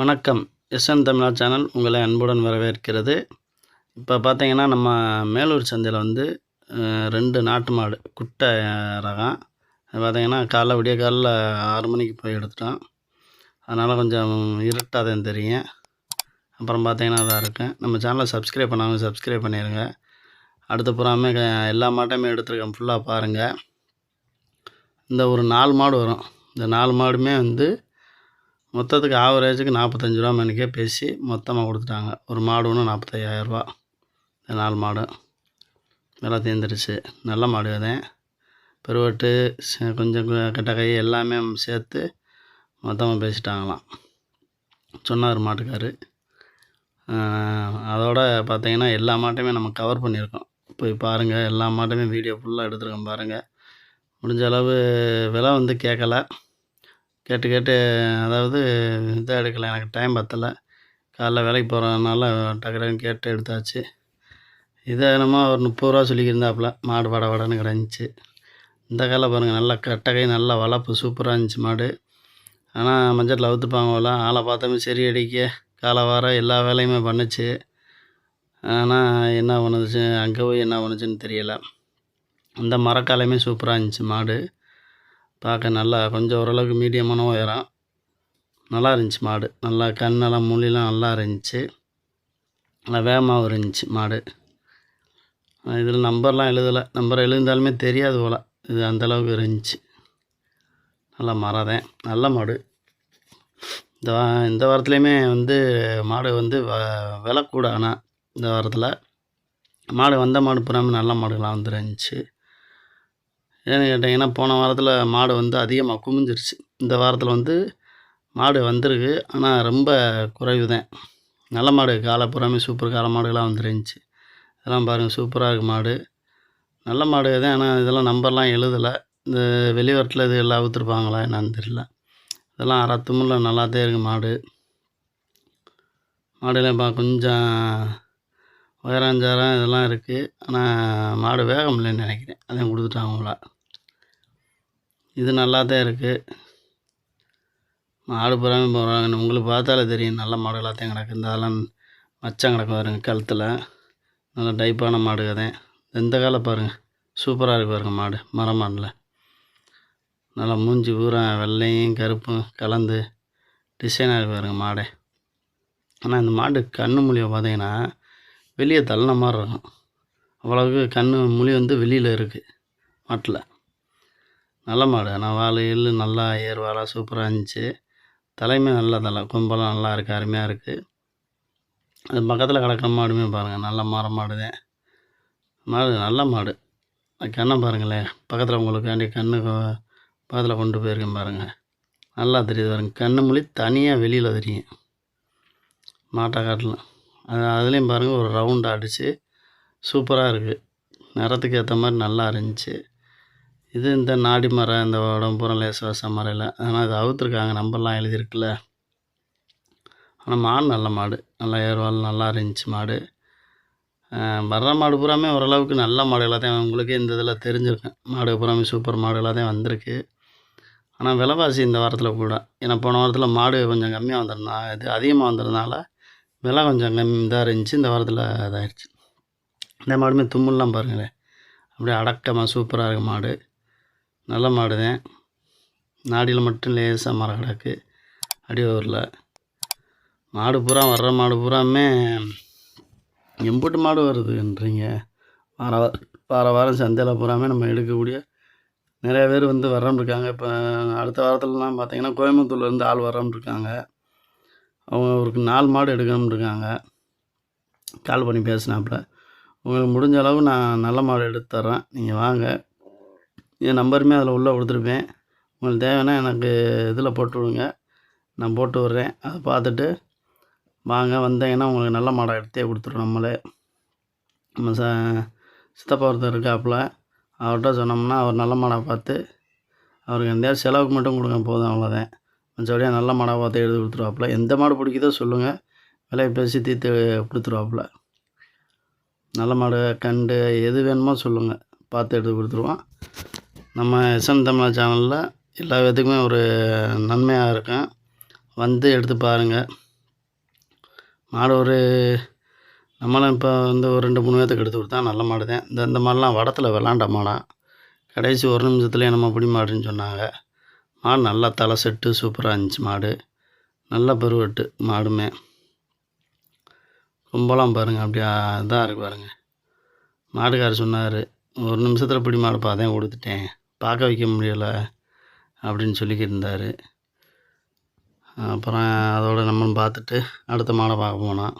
வணக்கம். எஸ்என் தமிழா சேனல் உங்களை அன்புடன் வரவேற்கிறது. இப்போ பார்த்தீங்கன்னா நம்ம மேலூர் சந்தையில் வந்து ரெண்டு நாட்டு மாடு குட்டை ரகம் அது பார்த்தீங்கன்னா காலைல விடிய காலைல ஆறு மணிக்கு போய் எடுத்துட்டோம். அதனால் கொஞ்சம் இருட்டாக தான் தெரியும் அப்புறம் பார்த்தீங்கன்னா அதாக இருக்கும் நம்ம சேனலை சப்ஸ்கிரைப் பண்ணாமல் சப்ஸ்கிரைப் பண்ணிடுங்க அடுத்த புறாமே எல்லா மாட்டையுமே எடுத்துருக்கேன். ஃபுல்லாக பாருங்கள் இந்த ஒரு நாலு மாடு வரும். இந்த நாலு மாடுமே வந்து மொத்தத்துக்கு ஆவரேஜுக்கு நாற்பத்தஞ்சு ரூபா மணிக்கே பேசி மொத்தமாக கொடுத்துட்டாங்க. ஒரு மாடு ஒன்று நாற்பத்தையாயிரரூபா இந்த நாலு மாடு. நல்லா தேர்ந்துருச்சு. நல்ல மாடு அதேன் பெருவட்டு கொஞ்சம் கு- கை எல்லாமே சேர்த்து மொத்தமாக பேசிட்டாங்களாம். சொன்னார் மாட்டுக்காரு. அதோட பார்த்தீங்கன்னா எல்லா மாட்டையுமே நம்ம கவர் பண்ணியிருக்கோம். போய் பாருங்கள் எல்லா மாட்டையுமே வீடியோ ஃபுல்லாக எடுத்துருக்கோம் பாருங்கள் முடிஞ்ச அளவு விலை வந்து கேட்கல கேட்டு கேட்டு அதாவது இதாக எடுக்கலை எனக்கு டைம் பத்தலை. காலைல வேலைக்கு போகிறதுனால டக்கு டக்குன்னு கேட்டு எடுத்தாச்சு. இதை என்னமோ ஒரு முப்பது ரூபா சொல்லிக்கிருந்தாப்புல மாடு வட வடன்னு கிடந்துச்சு. இந்த காலை பாருங்கள் நல்லா கட்டகை நல்லா வளர்ப்பு சூப்பராக இருந்துச்சு மாடு. ஆனால் மஞ்சள் அவுத்துப்பாங்க போல ஆளை பார்த்தோமே சரி அடிக்க. காலை வார எல்லா வேலையுமே பண்ணுச்சு. ஆனால் என்ன பண்ணுச்சு அங்கே போய் என்ன பண்ணுச்சுன்னு தெரியலை. அந்த மரக்காலையுமே சூப்பராக இருந்துச்சு மாடு. பார்க்க நல்லா கொஞ்சம் ஓரளவுக்கு மீடியமான உயரம். நல்லா இருந்துச்சு மாடு. நல்லா கண்ணெல்லாம் மொழிலாம் நல்லா இருந்துச்சு. நல்லா வேகமாகவும் இருந்துச்சு மாடு. இதில் நம்பர்லாம் எழுதலை. நம்பர் எழுந்தாலுமே தெரியாது போல். இது அந்தளவுக்கு இருந்துச்சு. நல்லா மறதேன். நல்ல மாடு. இந்த வா- இந்த வாரத்துலேயுமே வந்து மாடு வந்து வ- விலை கூட. ஆனால் இந்த வாரத்தில் மாடு வந்த மாடு புறாமல் நல்ல மாடுகளாக வந்துருந்துச்சு ஏன்னு கேட்டிங்கன்னா போன வாரத்தில் மாடு வந்து அதிகமாக குமிஞ்சிருச்சு. இந்த வாரத்தில் வந்து மாடு வந்திருக்கு. ஆனால் ரொம்ப குறைவு தான் நல்ல மாடு காலை சூப்பர் கால மாடுகளாக வந்துருந்துச்சு. இதெல்லாம் பாருங்கள் சூப்பராக இருக்குது மாடு. நல்ல மாடு தான் ஆனால் இதெல்லாம் நம்பர்லாம் எழுதலை. இந்த வெளிவரத்தில் இது எல்லாம் ஊற்றுருப்பாங்களா என்னான்னு தெரியல. இதெல்லாம் அரை நல்லா தான் இருக்குது மாடு. மாடுலாம் பா கொஞ்சம் உயரஞ்சாரம் இதெல்லாம் இருக்குது ஆனால் மாடு வேகம் இல்லைன்னு நினைக்கிறேன் அதையும் கொடுத்துட்டாங்களா இது நல்லா தான் இருக்குது மாடு புறாமே போகிறாங்க உங்களுக்கு பார்த்தாலே தெரியும். நல்ல மாடுகளாக தான் கிடக்கு. இந்த அதெல்லாம் மச்சம் கிடக்கு பாருங்கள் கழுத்தில். நல்லா டைப்பான மாடு தான் இந்த காலை பாருங்கள் சூப்பராக இருக்கு பாருங்கள் மாடு. மரமாடில் நல்லா மூஞ்சி பூரா வெள்ளையும் கருப்பும் கலந்து டிசைனாக இருக்கு பாருங்க மாடே. ஆனால் இந்த மாடு கண்ணு மொழியை பார்த்தீங்கன்னா வெளியே தள்ளின மாதிரி இருக்கும். அவ்வளவுக்கு கண்ணு மொழி வந்து வெளியில் இருக்குது மாட்டில். நல்ல மாடு. ஆனால் வால் எள்ளு நல்லா ஏர் வாலாக சூப்பராக இருந்துச்சு. தலையுமே நல்ல தலை. கொம்பெல்லாம் நல்லா இருக்குது அருமையாக இருக்குது அது பக்கத்தில் கிடக்கிற மாடுமே பாருங்கள் நல்ல மர மாடு தான் மாடு நல்ல மாடு. கண்ணை பாருங்களேன். பக்கத்தில் உங்களுக்காண்டி கண்ணு பக்கத்தில் கொண்டு போயிருக்கேன் பாருங்கள் நல்லா தெரியுது பாருங்கள் கண்ணு மொழி தனியாக வெளியில் தெரியும். மாட்டை காட்டலாம் அது அதுலேயும் பாருங்கள் ஒரு ரவுண்ட் அடித்து சூப்பராக இருக்குது நிறத்துக்கு ஏற்ற மாதிரி நல்லா இருந்துச்சு. இது இந்த நாடி மரம் இந்த உடம்பு பூரா லேச மரம் இல்லை. ஆனால் இது அவுத்துருக்காங்க. நம்பர்லாம் எழுதியிருக்குல்ல. ஆனால் மாடு நல்ல மாடு. நல்லா ஏர்வால் நல்லா இருந்துச்சு மாடு. வர்ற மாடு பூராமே ஓரளவுக்கு நல்ல மாடுகளாக தான் உங்களுக்கு இந்த இதில் தெரிஞ்சிருக்கும். மாடு பூராமே சூப்பர் மாடுகளாக தான் வந்திருக்கு. ஆனால் விலைவாசி இந்த வாரத்தில் கூட. ஏன்னா போன வாரத்தில் மாடு கொஞ்சம் கம்மியாக வந்திருந்தா இது அதிகமாக வந்ததுனால விலை கொஞ்சம் கம்மி இதாக இருந்துச்சு. இந்த வாரத்தில் இதாகிடுச்சு இந்த மாடுமே தும்முல்லாம் பாருங்களேன். அப்படியே அடக்கமாக சூப்பராக இருக்குது மாடு. நல்ல மாடு தான் நாடியில் மட்டும் லேசாக மரம் கிடக்கு. அடியூரில் மாடு பூரா வர்ற மாடு பூராமே எம்புட்டு மாடு வருதுன்றீங்க. வார வார வாரம் சந்தையில் பூராமே நம்ம எடுக்கக்கூடிய நிறைய பேர் வந்து வர்றோம்னு இருக்காங்க இப்போ அடுத்த வாரத்துலலாம் பார்த்தீங்கன்னா கோயம்புத்தூர்லேருந்து ஆள் வர்றோம்னு இருக்காங்க அவங்க ஒரு நாலு மாடு எடுக்கணும்னு இருக்காங்க கால் பண்ணி பேசினாப்புல. உங்களுக்கு முடிஞ்ச அளவு நான் நல்ல மாடு எடுத்து தர்றேன். நீங்கள் வாங்க. என் நம்பருமே அதில் உள்ளே கொடுத்துருப்பேன். உங்களுக்கு தேவைன்னா எனக்கு இதில் போட்டு விடுங்க. நான் போட்டு விட்றேன். அதை பார்த்துட்டு வாங்க வந்தீங்கன்னா உங்களுக்கு நல்ல மாடை எடுத்தே கொடுத்துருவோம் நம்மளே. நம்ம ச சித்தப்பா ஒருத்தர் இருக்காப்புல அவர்கிட்ட சொன்னோம்னா அவர் நல்ல மாடை பார்த்து அவருக்கு எந்த செலவுக்கு மட்டும் கொடுங்க போதும் அவ்வளோதான். மற்றபடியாக நல்ல மாடை பார்த்து எடுத்து கொடுத்துருவாப்புல. எந்த மாடு பிடிக்குதோ சொல்லுங்கள் விலையை பேசி தீர்த்து கொடுத்துருவாப்புல. நல்ல மாடு கண்டு எது வேணுமோ சொல்லுங்கள் பார்த்து எடுத்து கொடுத்துருவோம். நம்ம எஸ்என் தமிழா சேனலில் எல்லா விதத்துக்குமே ஒரு நன்மையாக இருக்கும். வந்து எடுத்து பாருங்கள் மாடு ஒரு நம்மளும் இப்போ வந்து ஒரு ரெண்டு மூணு பேர்த்துக்கு எடுத்து கொடுத்தா நல்ல மாடு தான். இந்த இந்த மாடுலாம் வடத்தில் விளாண்ட மாடாம் கடைசி ஒரு நிமிஷத்துலேயே நம்ம பிடி மாடுன்னு சொன்னாங்க. மாடு நல்லா தலை செட்டு சூப்பராக இருந்துச்சு மாடு. நல்ல பெருவெட்டு மாடுமே. ரொம்பலாம் பாருங்கள் அப்படியே இதாக இருக்கு பாருங்கள் மாடுக்காரர் சொன்னார் ஒரு நிமிஷத்தில் பிடி மாடு பார்த்தேன் கொடுத்துட்டேன் பார்க்க வைக்க முடியலை அப்படின்னு சொல்லிக்கிருந்தார். அப்புறம் அதோட நம்மளும் பார்த்துட்டு அடுத்த மாடை பார்க்க போனோம்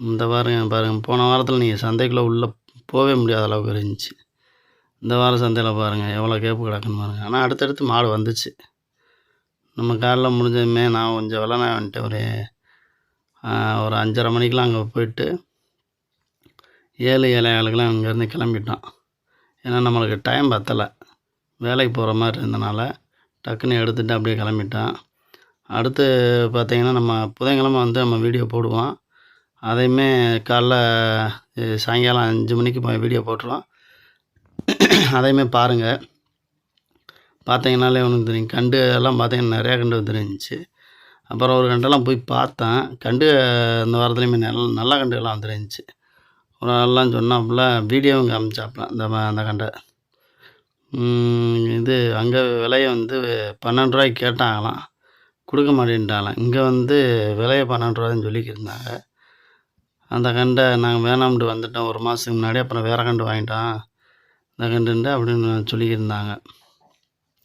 இந்த வாரம் பாருங்கள் போன வாரத்தில் நீங்கள் சந்தைக்குள்ளே உள்ளே போகவே முடியாத அளவுக்கு இருந்துச்சு. இந்த வாரம் சந்தையில் பாருங்கள் எவ்வளோ கேப்பு கிடக்குன்னு பாருங்கள் ஆனால் அடுத்தடுத்து மாடு வந்துச்சு. நம்ம காலைல முடிஞ்சதுமே நான் கொஞ்சம் வெள்ளனா வந்துட்டு ஒரு ஒரு அஞ்சரை மணிக்கெலாம் அங்கே போயிட்டு ஏழு ஏழை ஆளுக்கெலாம் அங்கேருந்து கிளம்பிட்டோம் ஏன்னா நம்மளுக்கு டைம் பத்தலை. வேலைக்கு போகிற மாதிரி இருந்தனால டக்குன்னு எடுத்துகிட்டு அப்படியே கிளம்பிட்டோம் அடுத்து பார்த்திங்கன்னா நம்ம புதன்கிழமை வந்து நம்ம வீடியோ போடுவோம். அதையுமே காலைல சாயங்காலம் அஞ்சு மணிக்கு வீடியோ போட்டுருவோம். அதையுமே பாருங்கள் பார்த்தீங்கனாலே ஒன்று தெரியும் கண்டு எல்லாம் பார்த்தீங்கன்னா நிறையா கண்டு வந்துருந்துச்சு. அப்புறம் ஒரு கண்டெல்லாம் போய் பார்த்தேன். கண்டு இந்த வாரத்துலேயுமே நல்ல நல்ல கண்டுகள்லாம் வந்துருந்துச்சு. ஒரு நாள்லாம் சொன்னாப்புல வீடியோவும் காமிச்சாப்புல இந்த அந்த கண்டை. இது அங்கே விலையை வந்து பன்னெண்டு ரூபாய்க்கு கேட்டாங்களாம். கொடுக்க மாட்டேன்ட்டாங்களாம். இங்கே வந்து விலையை பன்னெண்டு ரூபாய்ன்னு சொல்லிக்கிருந்தாங்க. அந்த கண்டை நாங்கள் வேணாம்ட்டு வந்துட்டோம். ஒரு மாதத்துக்கு முன்னாடி அப்புறம் வேறு கண்டு வாங்கிட்டோம் இந்த கண்டுன்ட்டு அப்படின்னு சொல்லிக்கிருந்தாங்க.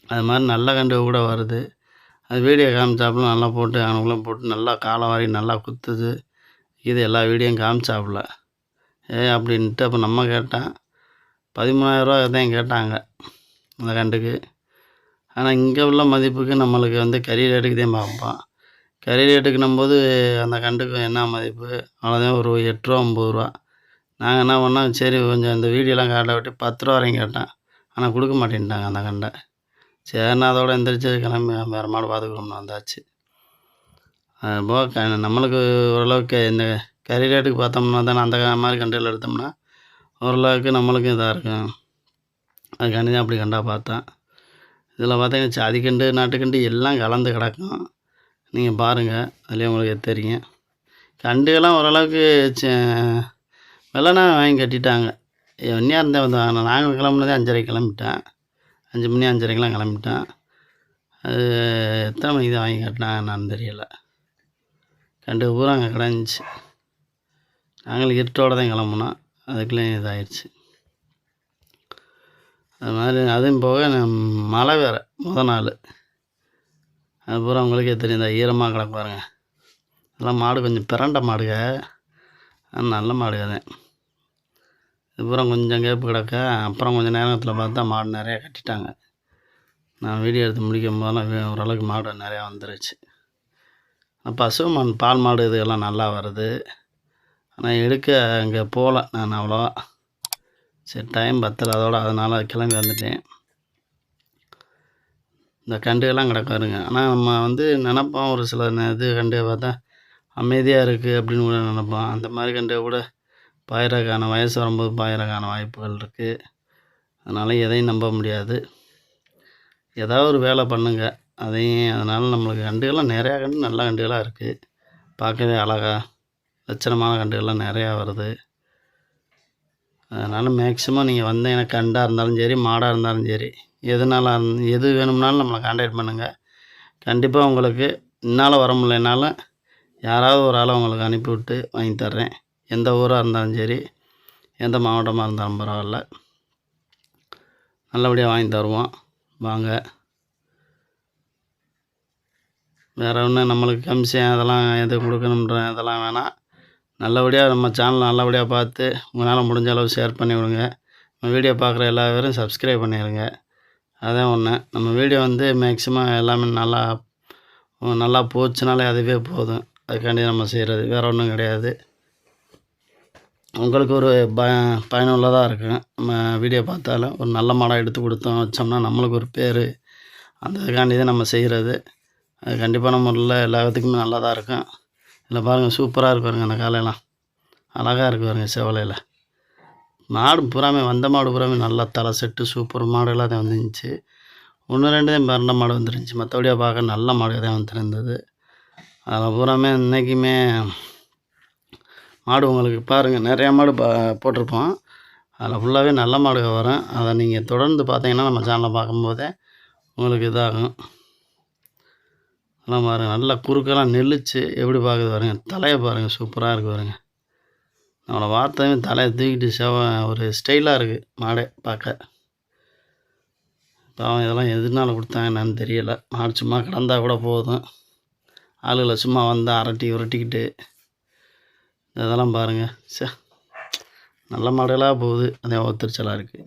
அது மாதிரி நல்ல கண்டு கூட வருது. அது வீடியோ காமிச்சாப்புல நல்லா போட்டு அவனுக்குள்ளே போட்டு நல்லா காலை வாரி நல்லா குத்துது. இது எல்லா வீடியோவும் காமிச்சாப்புல. ஏ அப்படின்ட்டு அப்போ நம்ம கேட்டேன் பதிமூணாயிரரூவா தான் கேட்டாங்க அந்த கண்டுக்கு. ஆனால் இங்கே உள்ள மதிப்புக்கு நம்மளுக்கு வந்து கறி ரேட்டுக்கு தான் பார்ப்போம் கறி ரேட்டுக்குன்னும் போது அந்த கண்டுக்கு என்ன மதிப்பு? அவ்வளோதான் ஒரு எட்டு ரூபா ஒம்பது ரூபா. நாங்கள் என்ன பண்ணோம்? சரி கொஞ்சம் இந்த வீடியோலாம் காட்ட விட்டு பத்து ரூபா வரையும் கேட்டேன். ஆனால் கொடுக்க மாட்டேன்ட்டாங்க அந்த கண்டை. சரிண்ணா அதோட எந்திரிச்சு கிளம்பி வேறு மாடு பார்த்துக்குறோம்னு வந்தாச்சு. அது போக நம்மளுக்கு ஓரளவுக்கு இந்த கறி ரேட்டுக்கு பார்த்தோம்னா தானே அந்த மாதிரி கண்டுகள் எடுத்தோம்னா ஓரளவுக்கு நம்மளுக்கும் இதாக இருக்கும். அதுக்காண்டி தான் அப்படி கண்டா பார்த்தேன். இதில் பார்த்தீங்கன்னா சாதி கண்டு நாட்டுக்கண்டு எல்லாம் கலந்து கிடக்கும். நீங்கள் பாருங்கள் அதுலேயே உங்களுக்கு தெரியும். கண்டுகள்லாம் ஓரளவுக்கு வெள்ளனா வாங்கி கட்டிட்டாங்க. ஒன்றையாக இருந்தால் வந்து நாங்கள் கிளம்புனதே அஞ்சரைக்கு கிளம்பிட்டேன். அஞ்சு மணி அஞ்சரைக்கெலாம் கிளம்பிட்டேன். அது எத்தனை மணிக்கு தான் வாங்கி கட்டினாங்க என்னன்னு தெரியலை. கண்டு பூரா அங்கே கிடந்துச்சு நாங்களும் இருட்டோடு தான் கிளம்புனோம். அதுக்குள்ளே இதாகிடுச்சு அது மாதிரி அதுவும் போக மழை வேறு முத நாள். அது பூரா உங்களுக்கே தெரியும் இந்த ஈரமாக கிடக்கு பாருங்க. எல்லாம் மாடு கொஞ்சம் பிறண்ட மாடுக நல்ல மாடுக தான் இது பூரா கொஞ்சம் கேப்பு கிடக்க அப்புறம் கொஞ்சம் நேரத்தில் பார்த்தா மாடு நிறையா கட்டிட்டாங்க. நான் வீடியோ எடுத்து முடிக்கும் போதெல்லாம் ஓரளவுக்கு மாடு நிறையா வந்துருச்சு. பசு மண் பால் மாடு இதுகெல்லாம் நல்லா வருது. ஆனால் எடுக்க அங்கே போகல நான் அவ்வளோவா. சரி டைம் பத்தலை. அதோட அதனால் கிளம்பி வந்துட்டேன். இந்த கண்டுகள்லாம் கிடக்காருங்க ஆனால் நம்ம வந்து நினப்போம் ஒரு சில இது கண்டு பார்த்தா அமைதியாக இருக்குது அப்படின்னு கூட நினப்போம். அந்த மாதிரி கண்டு கூட பாயிரக்கான வயசு வரும்போது பாயிறக்கான வாய்ப்புகள் இருக்குது அதனால் எதையும் நம்ப முடியாது. ஏதாவது ஒரு வேலை பண்ணுங்க. அதையும் அதனால் நம்மளுக்கு கண்டுகள்லாம் நிறையா கண்டு நல்ல கண்டுகளாக இருக்குது பார்க்கவே அழகாக லட்சணமான கண்டுகள்லாம் நிறையா வருது. அதனால் மேக்ஸிமம் நீங்கள் வந்து எனக்கு கண்டாக இருந்தாலும் சரி மாடாக இருந்தாலும் சரி எதுனால எது வேணும்னாலும் நம்மளை காண்டாக்ட் பண்ணுங்கள் கண்டிப்பாக உங்களுக்கு என்னால் வர முடியலனாலும் யாராவது ஒரு ஆளை உங்களுக்கு அனுப்பிவிட்டு வாங்கி தர்றேன். எந்த ஊராக இருந்தாலும் சரி எந்த மாவட்டமாக இருந்தாலும் பரவாயில்ல. நல்லபடியாக வாங்கி தருவோம். வாங்க. வேறு ஒன்றும் நம்மளுக்கு கமிஷன் அதெல்லாம் எது கொடுக்கணுன்ற இதெல்லாம் வேணாம். நல்லபடியாக நம்ம சேனல் நல்லபடியாக பார்த்து உங்களால் முடிஞ்ச அளவு ஷேர் பண்ணி விடுங்க நம்ம வீடியோ பார்க்குற எல்லா பேரும் சப்ஸ்கிரைப் பண்ணிடுங்க அதான் ஒன்று நம்ம வீடியோ வந்து மேக்ஸிமம் எல்லாமே நல்லா நல்லா போச்சுனாலே அதுவே போதும். அதுக்காண்டி நம்ம செய்கிறது வேறு ஒன்றும் கிடையாது. உங்களுக்கு ஒரு ப பயனுள்ளதாக இருக்கும். நம்ம வீடியோ பார்த்தாலும் ஒரு நல்ல மாடாக எடுத்து கொடுத்தோம் வச்சோம்னா நம்மளுக்கு ஒரு பேர். அந்த இதுக்காண்டி தான் நம்ம செய்கிறது அது கண்டிப்பான முறையில் எல்லாத்துக்குமே நல்லா தான் இருக்கும். இதில் பாருங்கள் சூப்பராக இருக்கு பாருங்கள் அந்த காலையெல்லாம். அழகாக இருக்கு பாருங்கள் செவலையில். மாடு பூராமே வந்த மாடு பூராமே நல்லா தலை செட்டு சூப்பர் மாடுகளாக தான் வந்துருந்துச்சு. ஒன்று ரெண்டு தான் மரண மாடு வந்துருந்துச்சு. மற்றபடியாக பார்க்க நல்ல மாடு தான் வந்துருந்தது. அதில் பூராமே இன்றைக்குமே மாடு உங்களுக்கு பாருங்கள் நிறையா மாடு பா போட்டிருப்போம். அதில் ஃபுல்லாகவே நல்ல மாடுகள் வரும். அதை நீங்கள் தொடர்ந்து பார்த்தீங்கன்னா நம்ம சேனலை பார்க்கும்போதே உங்களுக்கு இதாகும். எல்லாம் பாருங்கள் நல்லா குறுக்கெல்லாம் நெளிச்சு எப்படி பார்க்குது பாருங்கள் தலையை பாருங்கள் சூப்பராக இருக்குது பாருங்க. நம்மளை வார்த்தையும் தலையை தூக்கிட்டு செவ ஒரு ஸ்டைலாக இருக்குது மாடே பார்க்க. பாவம் இதெல்லாம் எதுனால கொடுத்தாங்க என்னன்னு தெரியலை. மாடு சும்மா கிடந்தால் கூட போதும். ஆளுகளை சும்மா வந்து அரட்டி உரட்டிக்கிட்டு இதெல்லாம் பாருங்கள் சே நல்ல மாடலாக போகுது அதே ஒத்திரிச்சலாக இருக்குது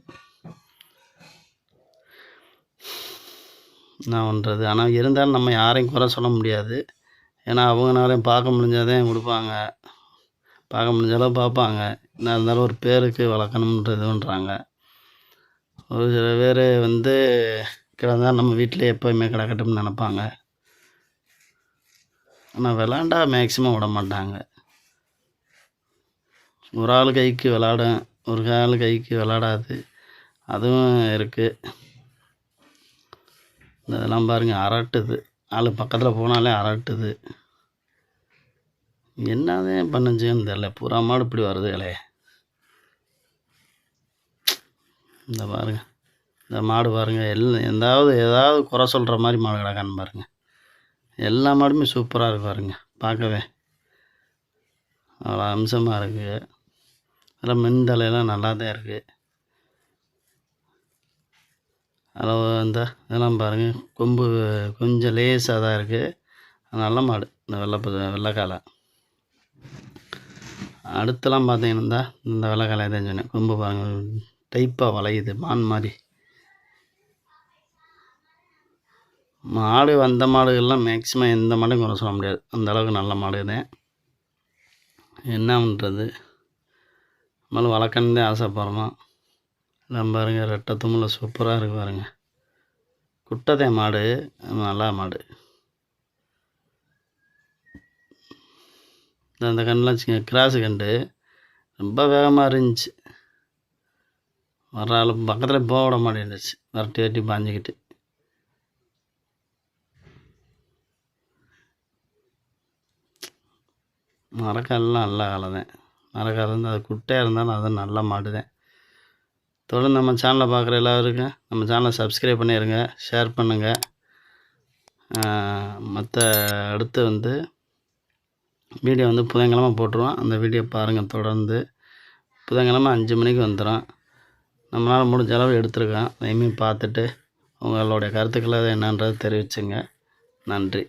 என்ன பண்ணுறது ஆனால் இருந்தாலும் நம்ம யாரையும் குறை சொல்ல முடியாது. ஏன்னா அவங்கனாலையும் பார்க்க முடிஞ்சாதான் கொடுப்பாங்க. பார்க்க முடிஞ்சாலும் பார்ப்பாங்க. என்ன இருந்தாலும் ஒரு பேருக்கு வளர்க்கணுன்றதுன்றாங்க. ஒரு சில பேர் வந்து கிடந்தால் நம்ம வீட்டில் எப்போயுமே கிடக்கட்டும்னு நினப்பாங்க. ஆனால் விளாண்டா மேக்ஸிமம் விட மாட்டாங்க. ஒரு ஆள் கைக்கு விளாடும் ஒரு ஆள் கைக்கு விளாடாது. அதுவும் இருக்குது இதெல்லாம் பாருங்கள் அரட்டுது. ஆள் பக்கத்தில் போனாலே அரட்டுது. என்னதான் பண்ணுச்சுன்னு தெரில பூரா மாடு இப்படி வருது இலைய இந்த பாருங்க இந்த மாடு பாருங்க எல்லாம் எந்தாவது ஏதாவது குறை சொல்கிற மாதிரி மாடு கிடக்கான்னு பாருங்கள் எல்லா மாடுமே சூப்பராக இருக்கு பாருங்க பார்க்கவே. அவ்வளோ அம்சமாக இருக்குது அதில் மின் தலையெல்லாம் நல்லா தான் இருக்குது அளவு இந்த இதெல்லாம் பாருங்கள் கொம்பு கொஞ்சம் லேசாக தான் இருக்குது நல்ல மாடு இந்த வெள்ளை வெள்ளைக்காலை. அடுத்தலாம் பார்த்தீங்கன்னா இந்த வெள்ளைக்காலை தான் சொன்னேன். கொம்பு பாருங்கள் டைப்பாக வளையுது மான் மாதிரி. மாடு வந்த மாடுகள்லாம் மேக்ஸிமம் எந்த மாடும் குறை சொல்ல முடியாது. அந்தளவுக்கு நல்ல மாடு தான் என்ன பண்ணுறது நம்மளும் வளர்க்கணுன்னு தான் ஆசைப்படுறோம். எல்லாம் பாருங்கள் ரெட்டை தும்மில் சூப்பராக இருக்கு பாருங்க. குட்டதே மாடு நல்லா மாடு. அந்த கண்ணெலாம் வச்சுங்க கிராஸு கண்டு ரொம்ப வேகமாக இருந்துச்சு. வர்ற ஆள் பக்கத்தில் போக விட மாட்டேன்னுச்சு. வரட்டி வரட்டி பாஞ்சிக்கிட்டு. மரக்கால்லாம் நல்ல காலம் தான் மரக்கால் வந்து அது குட்டையாக இருந்தாலும் அது நல்ல மாடு தான் தொடர்ந்து நம்ம சேனலை பார்க்குற எல்லாருக்கும் நம்ம சேனலை சப்ஸ்கிரைப் பண்ணிடுங்க ஷேர் பண்ணுங்கள் மற்ற அடுத்து வந்து வீடியோ வந்து புதன்கிழமை போட்டுருவோம். அந்த வீடியோ பாருங்கள் தொடர்ந்து. புதன்கிழமை அஞ்சு மணிக்கு வந்துடும் நம்மளால் முடிஞ்ச அளவு எடுத்துருக்கோம். அதையுமே பார்த்துட்டு உங்களுடைய கருத்துக்களை என்னன்றதை தெரிவிச்சுங்க. நன்றி.